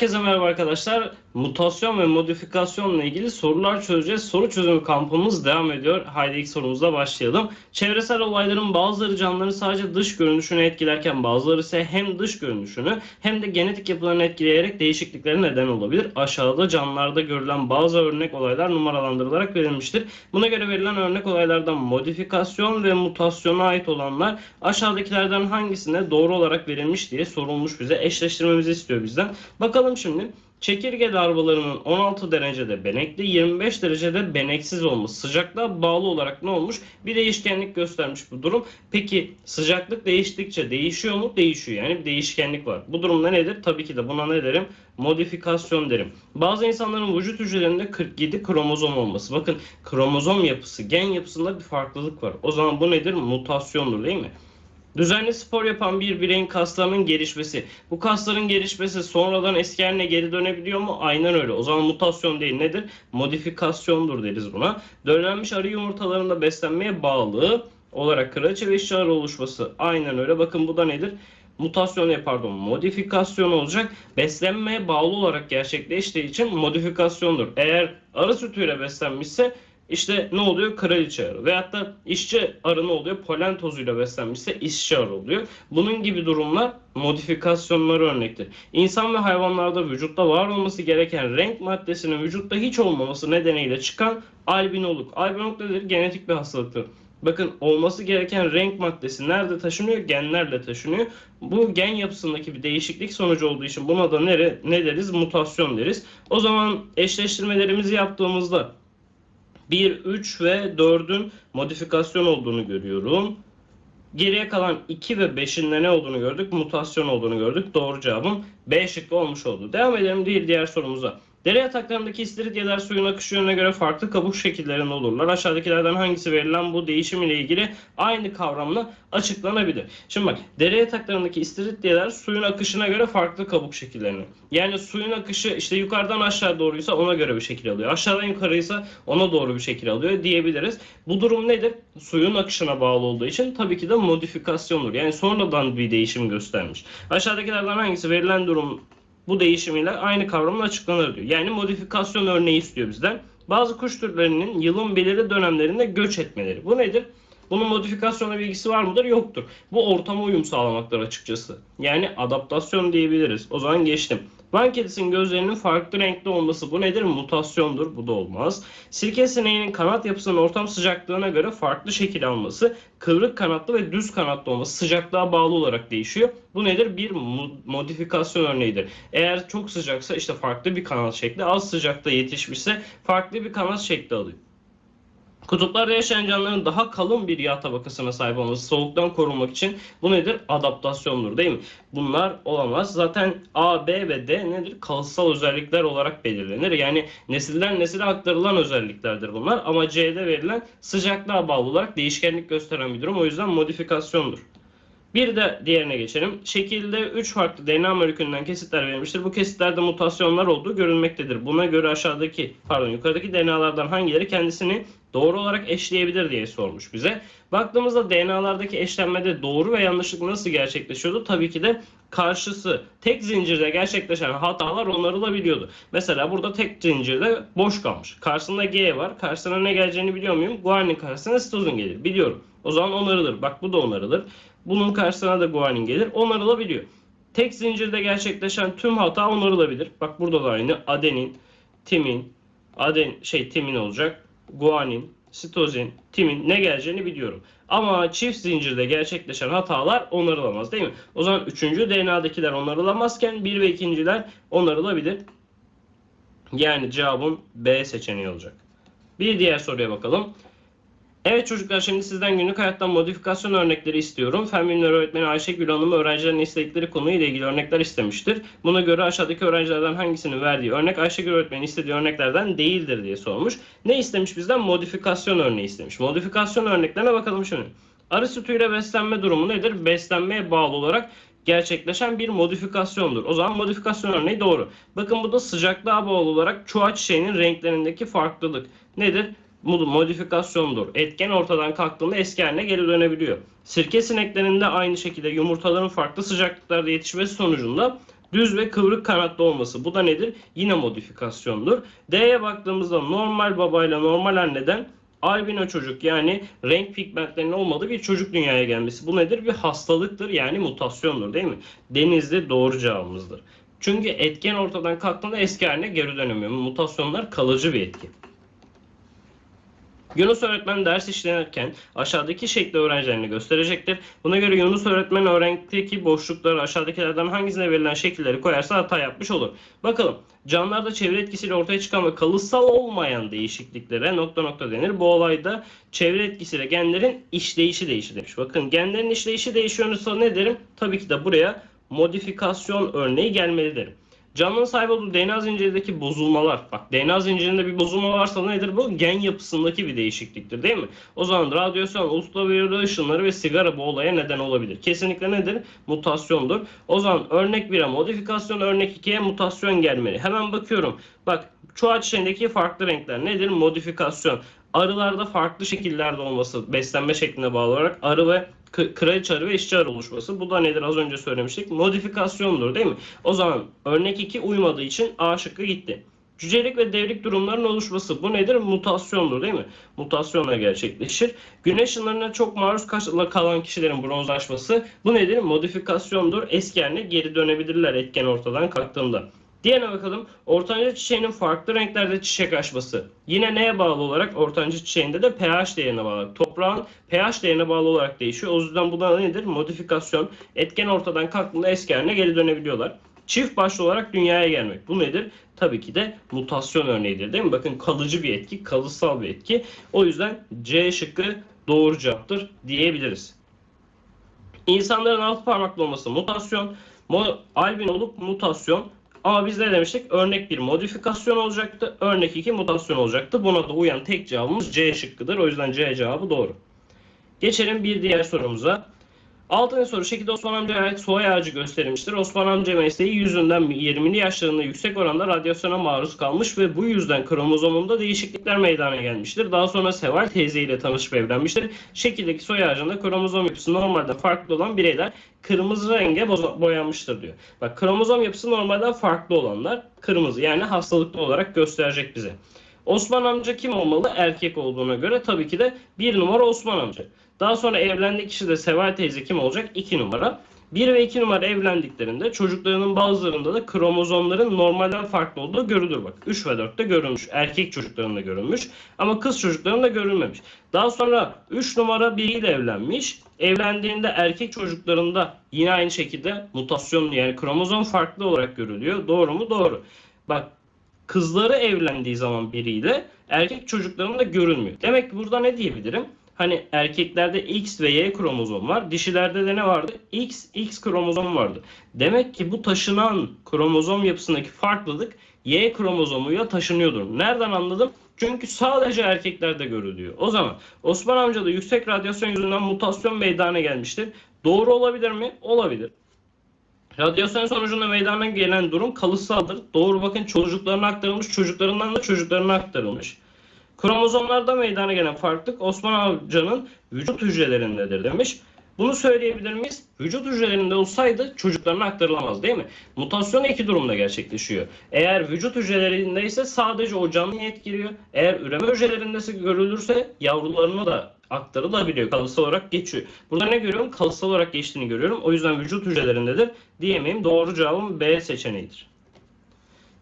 Herkese merhaba arkadaşlar. Mutasyon ve modifikasyonla ilgili sorular çözeceğiz. Soru çözümü kampımız devam ediyor. Haydi ilk sorumuzla başlayalım. Çevresel olayların bazıları canlıların sadece dış görünüşünü etkilerken bazıları ise hem dış görünüşünü hem de genetik yapılarını etkileyerek değişikliklere neden olabilir. Aşağıda canlılarda görülen bazı örnek olaylar numaralandırılarak verilmiştir. Buna göre verilen örnek olaylardan modifikasyon ve mutasyona ait olanlar aşağıdakilerden hangisine doğru olarak verilmiş diye sorulmuş bize. Eşleştirmemizi istiyor bizden. Bakalım şimdi. Çekirge larvalarının 16 derecede benekli, 25 derecede beneksiz olması sıcaklığa bağlı olarak ne olmuş? Bir değişkenlik göstermiş bu durum. Peki sıcaklık değiştikçe değişiyor mu? Değişiyor. Yani bir değişkenlik var. Bu durumda nedir? Tabii ki de buna ne derim? Modifikasyon derim. Bazı insanların vücut hücrelerinde 47 kromozom olması. Bakın kromozom yapısı, gen yapısında bir farklılık var. O zaman bu nedir? Mutasyondur değil mi? Düzenli spor yapan bir bireyin kaslarının gelişmesi. Bu kasların gelişmesi sonradan eski haline geri dönebiliyor mu? Aynen öyle. O zaman mutasyon değil nedir? Modifikasyondur deriz buna. Döllenmiş arı yumurtalarında beslenmeye bağlı olarak kraliçe ve işçi oluşması. Aynen öyle. Bakın bu da nedir? mutasyon pardon modifikasyon olacak. Beslenmeye bağlı olarak gerçekleştiği için modifikasyondur. Eğer arı sütüyle beslenmişse işte ne oluyor? Kraliçe arı. Veyahut da işçi arı ne oluyor? Polen tozuyla beslenmişse işçi arı oluyor. Bunun gibi durumlar modifikasyonlara örnektir. İnsan ve hayvanlarda vücutta var olması gereken renk maddesinin vücutta hiç olmaması nedeniyle çıkan albinoluk. Albinoluk nedir? Genetik bir hastalıktır. Bakın olması gereken renk maddesi nerede taşınıyor? Genlerle taşınıyor. Bu gen yapısındaki bir değişiklik sonucu olduğu için buna da nere, ne deriz? Mutasyon deriz. O zaman eşleştirmelerimizi yaptığımızda 1, 3 ve 4'ün modifikasyon olduğunu görüyorum. Geriye kalan 2 ve 5'in de ne olduğunu gördük? Mutasyon olduğunu gördük. Doğru cevabım B şıkkı olmuş oldu. Devam edelim diğer sorumuza. Dere yataklarındaki istiridyeler suyun akışı yönüne göre farklı kabuk şekillerinde olurlar. Aşağıdakilerden hangisi verilen bu değişim ile ilgili aynı kavramla açıklanabilir. Şimdi bak dere yataklarındaki istiridyeler suyun akışına göre farklı kabuk şekillerini. Yani suyun akışı işte yukarıdan aşağı doğruysa ona göre bir şekil alıyor. Aşağıdan yukarıysa ona doğru bir şekil alıyor diyebiliriz. Bu durum nedir? Suyun akışına bağlı olduğu için tabii ki de modifikasyondur. Yani sonradan bir değişim göstermiş. Aşağıdakilerden hangisi verilen durum bu değişim ile aynı kavramla açıklanır diyor. Yani modifikasyon örneği istiyor bizden. Bazı kuş türlerinin yılın belirli dönemlerinde göç etmeleri. Bu nedir? Bunun modifikasyona bilgisi var mıdır? Yoktur. Bu ortama uyum sağlamaktır açıkçası. Yani adaptasyon diyebiliriz. O zaman geçtim. Van kedisinin gözlerinin farklı renkli olması bu nedir? Mutasyondur. Bu da olmaz. Sirke sineğinin kanat yapısının ortam sıcaklığına göre farklı şekil alması, kıvrık kanatlı ve düz kanatlı olması sıcaklığa bağlı olarak değişiyor. Bu nedir? Bir modifikasyon örneğidir. Eğer çok sıcaksa işte farklı bir kanat şekli, az sıcakta yetişmişse farklı bir kanat şekli alıyor. Kutuplarda yaşayan canlıların daha kalın bir yağ tabakasına sahip olması soğuktan korunmak için bu nedir? Adaptasyondur değil mi? Bunlar olamaz. Zaten A, B ve D nedir? Kalıtsal özellikler olarak belirlenir. Yani nesilden nesile aktarılan özelliklerdir bunlar. Ama C'de verilen sıcaklığa bağlı olarak değişkenlik gösteren bir durum. O yüzden modifikasyondur. Bir de diğerine geçelim. Şekilde 3 farklı DNA molekülünden kesitler verilmiştir. Bu kesitlerde mutasyonlar olduğu görülmektedir. Buna göre aşağıdaki, pardon yukarıdaki DNA'lardan hangileri kendisini doğru olarak eşleyebilir diye sormuş bize. Baktığımızda DNA'lardaki eşlenmede doğru ve yanlışlık nasıl gerçekleşiyordu? Tabii ki de karşısı tek zincirde gerçekleşen hatalar onarılabiliyordu. Mesela burada tek zincirde boş kalmış. Karşısında G var. Karşısına ne geleceğini biliyor muyum? Guanin karşısına sitozin gelir. Biliyorum. O zaman onarılır. Bak bu da onarılır. Bunun karşısına da guanin gelir. Onarılabiliyor. Tek zincirde gerçekleşen tüm hata onarılabilir. Bak burada da aynı. Adenin, timin, aden şey timin olacak. Guanin, sitozin, timin ne geleceğini biliyorum. Ama çift zincirde gerçekleşen hatalar onarılamaz değil mi? O zaman 3. DNA'dakiler onarılamazken 1 ve 2.'ler onarılabilir. Yani cevabım B seçeneği olacak. Bir diğer soruya bakalım. Evet çocuklar şimdi sizden günlük hayattan modifikasyon örnekleri istiyorum. Fen bilimleri öğretmeni Ayşegül Hanım öğrencilerin istedikleri konuyla ilgili örnekler istemiştir. Buna göre aşağıdaki öğrencilerden hangisinin verdiği örnek Ayşegül öğretmenin istediği örneklerden değildir diye sormuş. Ne istemiş bizden? Modifikasyon örneği istemiş. Modifikasyon örneklerine bakalım şimdi. Arı sütüyle beslenme durumu nedir? Beslenmeye bağlı olarak gerçekleşen bir modifikasyondur. O zaman modifikasyon örneği doğru. Bakın bu da sıcaklığa bağlı olarak çuha çiçeğinin renklerindeki farklılık. Nedir? Modifikasyondur. Etken ortadan kalktığında eski haline geri dönebiliyor. Sirke sineklerinde aynı şekilde yumurtaların farklı sıcaklıklarda yetişmesi sonucunda düz ve kıvrık kanatlı olması. Bu da nedir? Yine modifikasyondur. D'ye baktığımızda normal babayla normal anneden albino çocuk yani renk pigmentlerinin olmadığı bir çocuk dünyaya gelmesi. Bu nedir? Bir hastalıktır yani mutasyondur değil mi? Denizli doğru cevabımızdır. Çünkü etken ortadan kalktığında eski haline geri dönemiyor. Mutasyonlar kalıcı bir etki. Yunus öğretmen ders işlenirken aşağıdaki şekli öğrencilerine gösterecektir. Buna göre Yunus öğretmen öğrendeki boşlukları aşağıdakilerden hangisine verilen şekilleri koyarsa hata yapmış olur. Bakalım canlılarda çevre etkisiyle ortaya çıkan ve kalıtsal olmayan değişikliklere nokta nokta denir. Bu olayda çevre etkisiyle genlerin işleyişi değişir demiş. Bakın genlerin işleyişi değişiyorsa ne derim? Tabii ki de buraya modifikasyon örneği gelmeli derim. Canlının sahip olduğu DNA zincirindeki bozulmalar. Bak DNA zincirinde bir bozulma varsa nedir bu? Gen yapısındaki bir değişikliktir değil mi? O zaman radyasyon, ultraviyole ışınları ve sigara bu olaya neden olabilir. Kesinlikle nedir? Mutasyondur. O zaman örnek 1'e modifikasyon, örnek 2'ye mutasyon gelmeli. Hemen bakıyorum. Bak çuha çiçeğindeki farklı renkler nedir? Modifikasyon. Arılarda farklı şekillerde olması, beslenme şekline bağlı olarak arı ve kraliçe arı ve işçi arı oluşması. Bu da nedir? Az önce söylemiştik. Modifikasyondur değil mi? O zaman örnek 2 uymadığı için A şıkkı gitti. Cücelik ve devrik durumların oluşması. Bu nedir? Mutasyondur değil mi? Mutasyonla gerçekleşir. Güneş ışınlarına çok maruz kal- kalan kişilerin bronzlaşması. Bu nedir? Modifikasyondur. Eski haline geri dönebilirler etken ortadan kalktığında. Diğerine bakalım. Ortanca çiçeğinin farklı renklerde çiçek açması. Yine neye bağlı olarak? Ortanca çiçeğinde de pH değerine bağlı. Toprağın pH değerine bağlı olarak değişiyor. O yüzden bu da nedir? Modifikasyon. Etken ortadan kalktığında eski haline geri dönebiliyorlar. Çift başlı olarak dünyaya gelmek. Bu nedir? Tabii ki de mutasyon örneğidir değil mi? Bakın kalıcı bir etki, kalıtsal bir etki. O yüzden C şıkkı doğru cevaptır diyebiliriz. İnsanların altı parmaklı olması mutasyon, albin olup mutasyon. Ama biz ne demiştik? Örnek bir modifikasyon olacaktı. Örnek 2 mutasyon olacaktı. Buna da uyan tek cevabımız C şıkkıdır. O yüzden C cevabı doğru. Geçelim bir diğer sorumuza. Altıncı soru şekilde Osman amcaya ait soy ağacı gösterilmiştir. Osman amca mesleği yüzünden 20'li yaşlarında yüksek oranda radyasyona maruz kalmış ve bu yüzden kromozomunda değişiklikler meydana gelmiştir. Daha sonra Seval teyze ile tanışıp evlenmiştir. Şekildeki soy ağacında kromozom yapısı normalden farklı olan bireyler kırmızı renge boyanmıştır diyor. Bak kromozom yapısı normalden farklı olanlar kırmızı yani hastalıklı olarak gösterecek bize. Osman amca kim olmalı? Erkek olduğuna göre tabii ki de bir numara Osman amca. Daha sonra evlendiği kişi de Seval teyze kim olacak? 2 numara. 1 ve 2 numara evlendiklerinde çocuklarının bazılarında da kromozomların normalden farklı olduğu görülür bak. 3 ve 4'te görülmüş. Erkek çocuklarında görülmüş ama kız çocuklarında görülmemiş. Daha sonra 3 numara biriyle evlenmiş. Evlendiğinde erkek çocuklarında yine aynı şekilde mutasyon yani kromozom farklı olarak görülüyor. Doğru mu? Doğru. Bak kızları evlendiği zaman biriyle erkek çocuklarında görülmüyor. Demek ki burada ne diyebilirim? Hani erkeklerde X ve Y kromozom var. Dişilerde de ne vardı? X, X kromozom vardı. Demek ki bu taşınan kromozom yapısındaki farklılık Y kromozomuyla taşınıyordur. Nereden anladım? Çünkü sadece erkeklerde görülüyor. O zaman Osman amca da yüksek radyasyon yüzünden mutasyon meydana gelmiştir. Doğru olabilir mi? Olabilir. Radyasyon sonucunda meydana gelen durum kalıtsaldır. Doğru bakın çocuklarına aktarılmış, çocuklarından da çocuklarına aktarılmış. Kromozomlarda meydana gelen farklılık Osman amcanın vücut hücrelerindedir demiş. Bunu söyleyebilir miyiz? Vücut hücrelerinde olsaydı çocuklarına aktarılamaz değil mi? Mutasyon iki durumda gerçekleşiyor. Eğer vücut hücrelerindeyse sadece o canlıyı etkiliyor. Eğer üreme hücrelerinde görülürse yavrularına da aktarılabiliyor. Kalıtsal olarak geçiyor. Burada ne görüyorum? Kalıtsal olarak geçtiğini görüyorum. O yüzden vücut hücrelerindedir diyemeyim. Doğru cevabım B seçeneğidir.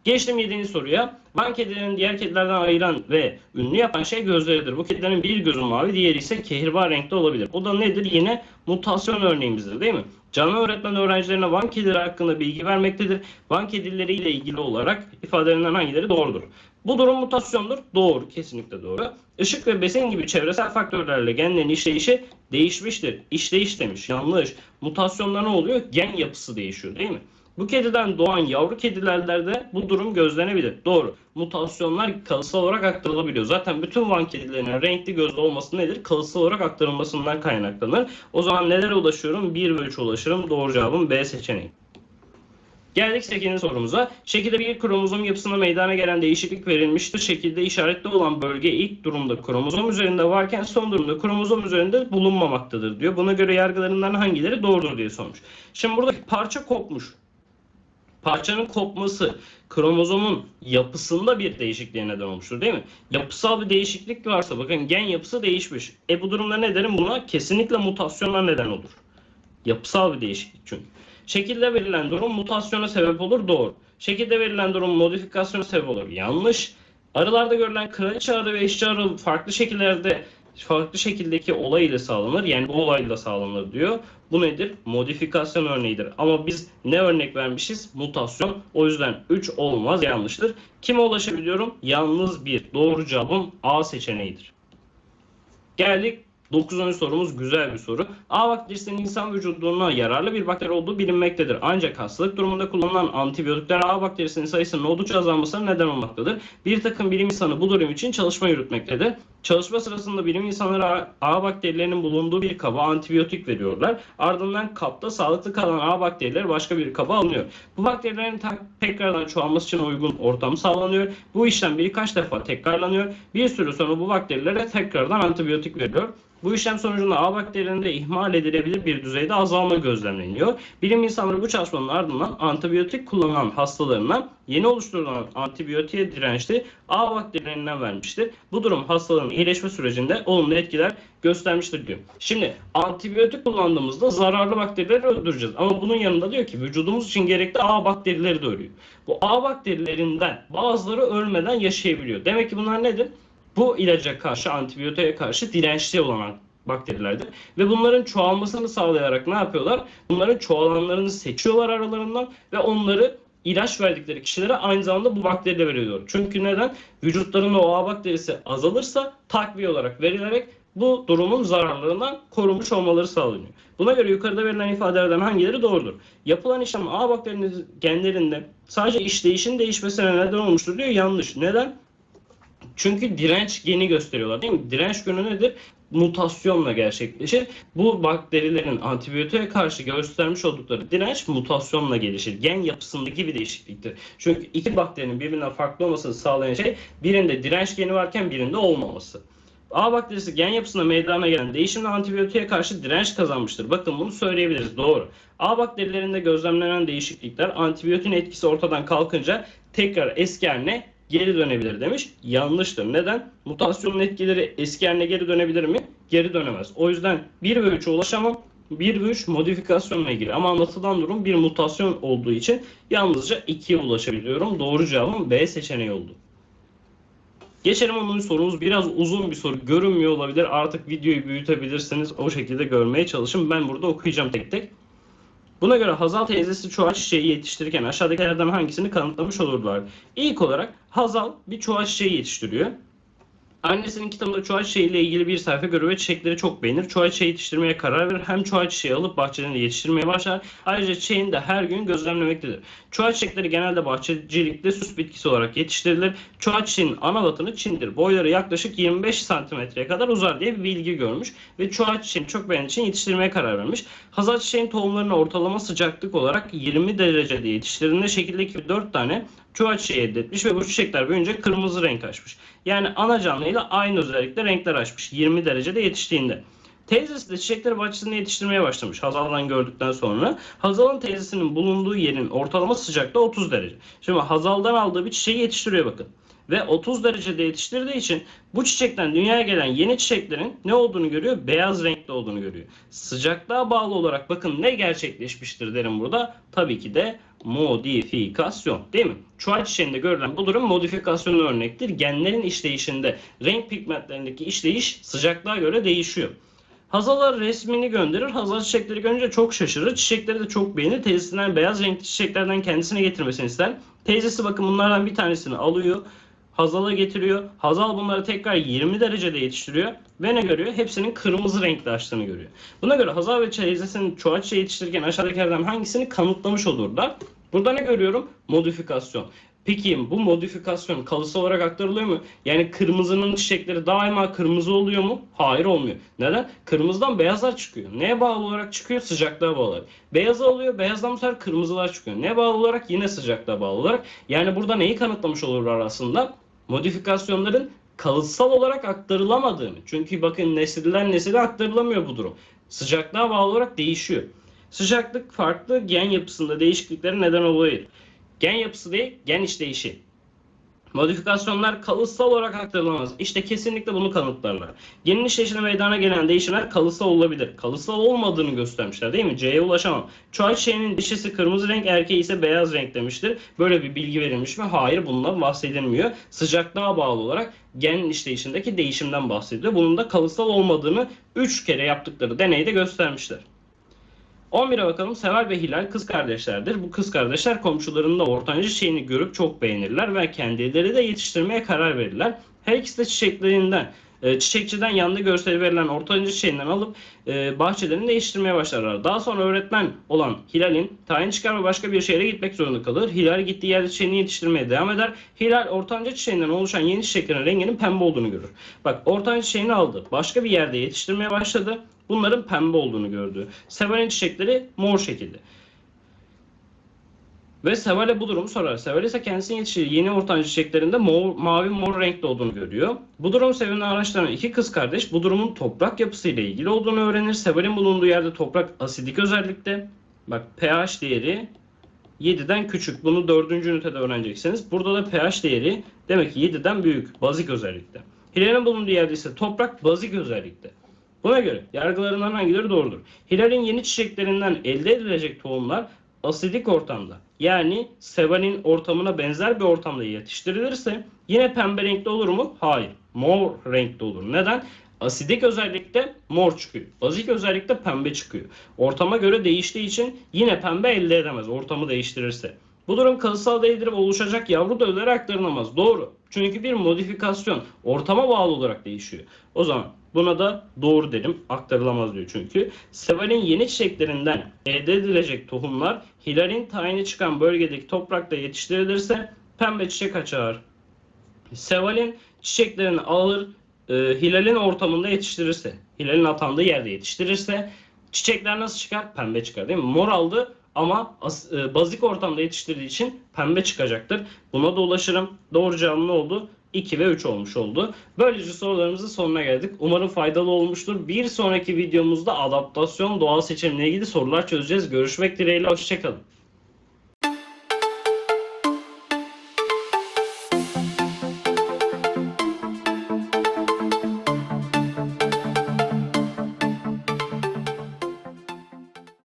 Geçtim 7. soruya. Van kedilerin diğer kedilerden ayıran ve ünlü yapan şey gözleridir. Bu kedilerin bir gözü mavi, diğeri ise kehribar renkte olabilir. Bu da nedir? Yine mutasyon örneğimizdir değil mi? Canlı öğretmen öğrencilerine Van kedileri hakkında bilgi vermektedir. Van kedileriyle ilgili olarak ifadelerinden hangileri doğrudur? Bu durum mutasyondur. Doğru. Kesinlikle doğru. Işık ve besin gibi çevresel faktörlerle genlerin işleyişi değişmiştir. İşleyiş demiş. Yanlış. Mutasyonda ne oluyor? Gen yapısı değişiyor değil mi? Bu kediden doğan yavru kedilerde bu durum gözlenebilir. Doğru. Mutasyonlar kalıtsal olarak aktarılabiliyor. Zaten bütün Van kedilerinin renkli gözlü olması nedir? Kalıtsal olarak aktarılmasından kaynaklanır. O zaman nelere ulaşıyorum? 1 ve 3 ulaşırım. Doğru cevabım B seçeneği. Geldik 8. sorumuza. Şekilde bir kromozom yapısına meydana gelen değişiklik verilmiştir. Şekilde işaretli olan bölge ilk durumda kromozom üzerinde varken son durumda kromozom üzerinde bulunmamaktadır diyor. Buna göre yargılarından hangileri doğrudur diye sormuş. Şimdi burada parça kopmuş. Parçanın kopması kromozomun yapısında bir değişikliğe neden olmuştur değil mi? Yapısal bir değişiklik varsa bakın gen yapısı değişmiş. E bu durumda ne derim buna? Kesinlikle mutasyona neden olur. Yapısal bir değişiklik çünkü. Şekilde verilen durum mutasyona sebep olur doğru. Şekilde verilen durum modifikasyona sebep olur yanlış. Arılarda görülen kraliçe arı ve işçi arı farklı şekillerde farklı şekildeki olay ile sağlanır. Yani bu olayla sağlanır diyor. Bu nedir? Modifikasyon örneğidir. Ama biz ne örnek vermişiz? Mutasyon. O yüzden 3 olmaz yanlıştır. Kime ulaşabiliyorum? Yalnız bir. Doğru cevabım A seçeneğidir. Geldik 9. sorumuz güzel bir soru. A bakterisinin insan vücuduna yararlı bir bakteri olduğu bilinmektedir. Ancak hastalık durumunda kullanılan antibiyotikler A bakterisinin sayısının oldukça azalmasına neden olmaktadır. Bir takım bilim insanı bu durum için çalışma yürütmektedir. Çalışma sırasında bilim insanları A, bakterilerinin bulunduğu bir kaba antibiyotik veriyorlar. Ardından kapta sağlıklı kalan A bakterileri başka bir kaba alınıyor. Bu bakterilerin tekrardan çoğalması için uygun ortam sağlanıyor. Bu işlem birkaç defa tekrarlanıyor. Bir süre sonra bu bakterilere tekrardan antibiyotik veriliyor. Bu işlem sonucunda A bakterilerinde ihmal edilebilir bir düzeyde azalma gözlemleniyor. Bilim insanları bu çalışmanın ardından antibiyotik kullanan hastalarına yeni oluşturulan antibiyotiğe dirençli A bakterilerinden vermiştir. Bu durum hastalığın iyileşme sürecinde olumlu etkiler göstermiştir diyor. Şimdi antibiyotik kullandığımızda zararlı bakterileri öldüreceğiz. Ama bunun yanında diyor ki vücudumuz için gerekli A bakterileri de ölüyor. Bu A bakterilerinden bazıları ölmeden yaşayabiliyor. Demek ki bunlar nedir? Bu ilaca karşı, antibiyotiğe karşı dirençli olan bakterilerdir. Ve bunların çoğalmasını sağlayarak ne yapıyorlar? Bunların çoğalanlarını seçiyorlar aralarından ve onları ilaç verdikleri kişilere aynı zamanda bu bakteriyle veriyor. Çünkü neden? Vücutlarında o A bakterisi azalırsa takviye olarak verilerek bu durumun zararlarından korunmuş olmaları sağlanıyor. Buna göre yukarıda verilen ifadelerden hangileri doğrudur? Yapılan işlem A bakterinin genlerinde sadece işleyişin değişmesine neden olmuştur diyor. Yanlış. Neden? Çünkü direnç geni gösteriyorlar değil mi? Direnç geni nedir? Mutasyonla gerçekleşir. Bu bakterilerin antibiyotiğe karşı göstermiş oldukları direnç mutasyonla gelişir. Gen yapısındaki bir değişikliktir. Çünkü iki bakterinin birbirinden farklı olmasını sağlayan şey birinde direnç geni varken birinde olmaması. A bakterisi gen yapısında meydana gelen değişimle antibiyotiğe karşı direnç kazanmıştır. Bakın bunu söyleyebiliriz. Doğru. A bakterilerinde gözlemlenen değişiklikler antibiyotin etkisi ortadan kalkınca tekrar eski haline geri dönebilir demiş. Yanlıştır. Neden? Mutasyonun etkileri eski haline geri dönebilir mi? Geri dönemez. O yüzden 1 ve 3'e ulaşamam. 1 ve 3 modifikasyonla ilgili ama anlatılan durum bir mutasyon olduğu için yalnızca 2'ye ulaşabiliyorum. Doğru cevabım B seçeneği oldu. Geçelim 10. sorumuz. Biraz uzun bir soru. Görünmüyor olabilir. Artık videoyu büyütebilirsiniz. O şekilde görmeye çalışın. Ben burada okuyacağım tek tek. Buna göre Hazal teyzesi çuval çiçeği yetiştirirken aşağıdakilerden hangisini kanıtlamış olurlar? İlk olarak Hazal bir çuval çiçeği yetiştiriyor. Annesinin kitabında çuval çiçeği ile ilgili bir sayfa görür ve çiçekleri çok beğenir. Çuval çiçeği yetiştirmeye karar verir. Hem çuval çiçeği alıp bahçelerinde yetiştirmeye başlar. Ayrıca çiçeğini de her gün gözlemlemektedir. Çuval çiçekleri genelde bahçecilikte süs bitkisi olarak yetiştirilir. Çuval çiçeğinin ana vatanı Çin'dir. Boyları yaklaşık 25 santimetreye kadar uzar diye bir bilgi görmüş. Ve çuval çiçeğini çok beğendiği için yetiştirmeye karar vermiş. Hazal çiçeğin tohumlarını ortalama sıcaklık olarak 20 derecede yetiştirdiğinde şekildeki 4 tane çuval çiçeği elde etmiş ve bu çiçekler büyüyünce kırmızı renk açmış. Yani ana canlıyla aynı özellikle renkler açmış 20 derecede yetiştiğinde. Teyzesi de çiçekleri bahçesinde yetiştirmeye başlamış Hazal'dan gördükten sonra. Hazal'ın teyzesinin bulunduğu yerin ortalama sıcaklığı 30 derece. Şimdi Hazal'dan aldığı bir çiçeği yetiştiriyor bakın. Ve 30 derecede yetiştirdiği için bu çiçekten dünyaya gelen yeni çiçeklerin ne olduğunu görüyor? Beyaz renkli olduğunu görüyor. Sıcaklığa bağlı olarak bakın ne gerçekleşmiştir derim burada. Tabii ki de modifikasyon değil mi? Çuval çiçeğinde görülen bu durum modifikasyonu örnektir. Genlerin işleyişinde renk pigmentlerindeki işleyiş sıcaklığa göre değişiyor. Hazalar resmini gönderir. Hazal çiçekleri görünce çok şaşırır. Çiçekleri de çok beğenir. Teyzesinden beyaz renkli çiçeklerden kendisine getirmesini ister. Teyzesi bakın bunlardan bir tanesini alıyor. Hazal'a getiriyor. Hazal bunları tekrar 20 derecede yetiştiriyor. Ve ne görüyor? Hepsinin kırmızı renkli açtığını görüyor. Buna göre Hazal ve teyzesinin çuval çiçeği yetiştirirken aşağıdakilerden hangisini kanıtlamış olurlar? Burada ne görüyorum? Modifikasyon. Peki bu modifikasyon kalıtsal olarak aktarılıyor mu? Yani kırmızının çiçekleri daima kırmızı oluyor mu? Hayır olmuyor. Neden? Kırmızıdan beyazlar çıkıyor. Neye bağlı olarak çıkıyor? Sıcaklığa bağlı olarak. Beyazı alıyor, beyazdan bu sefer kırmızılar çıkıyor. Neye bağlı olarak? Yine sıcaklığa bağlı olarak. Yani burada neyi kanıtlamış olurlar aslında? Modifikasyonların kalıtsal olarak aktarılamadığını. Çünkü bakın nesilden nesile aktarılamıyor bu durum. Sıcaklığa bağlı olarak değişiyor. Sıcaklık farklı gen yapısında değişikliklere neden oluyor. Gen yapısı değil, gen işleyişi. Modifikasyonlar kalıtsal olarak aktarılamaz. İşte kesinlikle bunu kanıtlarlar. Genin işleyişinde meydana gelen değişimler kalıtsal olabilir. Kalıtsal olmadığını göstermişler değil mi? C'ye ulaşamam. Çoğu çiçeğinin dişisi kırmızı renk, erkeği ise beyaz renk demiştir. Böyle bir bilgi verilmiş mi? Hayır bundan bahsedilmiyor. Sıcaklığa bağlı olarak gen işleyişindeki değişimden bahsediyor. Bunun da kalıtsal olmadığını 3 kere yaptıkları deneyde göstermişler. 11'e bakalım. Seval ve Hilal kız kardeşlerdir. Bu kız kardeşler komşularının da ortanca çiçeğini görüp çok beğenirler ve kendileri de yetiştirmeye karar verirler. Her ikisi de çiçeklerinden, e, çiçekçiden yanında gösteri verilen ortanca çiçeğinden alıp e, bahçelerini değiştirmeye başlarlar. Daha sonra öğretmen olan Hilal'in tayin çıkar ve başka bir şehre gitmek zorunda kalır. Hilal gittiği yerde çiçeğini yetiştirmeye devam eder. Hilal ortanca çiçeğinden oluşan yeni çiçeklerin renginin pembe olduğunu görür. Bak ortanca çiçeğini aldı. Başka bir yerde yetiştirmeye başladı. Bunların pembe olduğunu gördü. Seval'in çiçekleri mor şekilde. Ve Seval'e bu durumu sorar. Seval ise kendisinin yetiştirdiği yeni ortanca çiçeklerinde mor, mavi mor renkte olduğunu görüyor. Bu durum Seval'in araştıran iki kız kardeş bu durumun toprak yapısıyla ilgili olduğunu öğrenir. Seval'in bulunduğu yerde toprak asidik özellikte. Bak pH değeri 7'den küçük. Bunu 4. ünitede öğreneceksiniz. Burada da pH değeri demek ki 7'den büyük. Bazik özellikte. Hilal'in bulunduğu yerde ise toprak bazik özellikte. Buna göre yargılarından hangileri doğrudur? Hilal'in yeni çiçeklerinden elde edilecek tohumlar asidik ortamda yani Seval'in ortamına benzer bir ortamda yetiştirilirse yine pembe renkli olur mu? Hayır. Mor renkli olur. Neden? Asidik özellikle mor çıkıyor. Bazik özellikle pembe çıkıyor. Ortama göre değiştiği için yine pembe elde edemez ortamı değiştirirse. Bu durum kalıtsal değildir ve oluşacak yavru dölleri aktarılamaz. Doğru. Çünkü bir modifikasyon ortama bağlı olarak değişiyor. O zaman buna da doğru derim. Aktarılamaz diyor çünkü. Seval'in yeni çiçeklerinden elde edilecek tohumlar Hilal'in tayini çıkan bölgedeki toprakta yetiştirilirse pembe çiçek açar. Seval'in çiçeklerini alır, e, Hilal'in ortamında yetiştirirse, Hilal'in atandığı yerde yetiştirirse çiçekler nasıl çıkar? Pembe çıkar değil mi? Mor aldı ama as- e, bazik ortamda yetiştirdiği için pembe çıkacaktır. Buna da ulaşırım. Doğru cevabım ne oldu? 2 ve 3 olmuş oldu. Böylece sorularımızın sonuna geldik. Umarım faydalı olmuştur. Bir sonraki videomuzda adaptasyon doğal seçimle ilgili sorular çözeceğiz. Görüşmek dileğiyle. Hoşçakalın.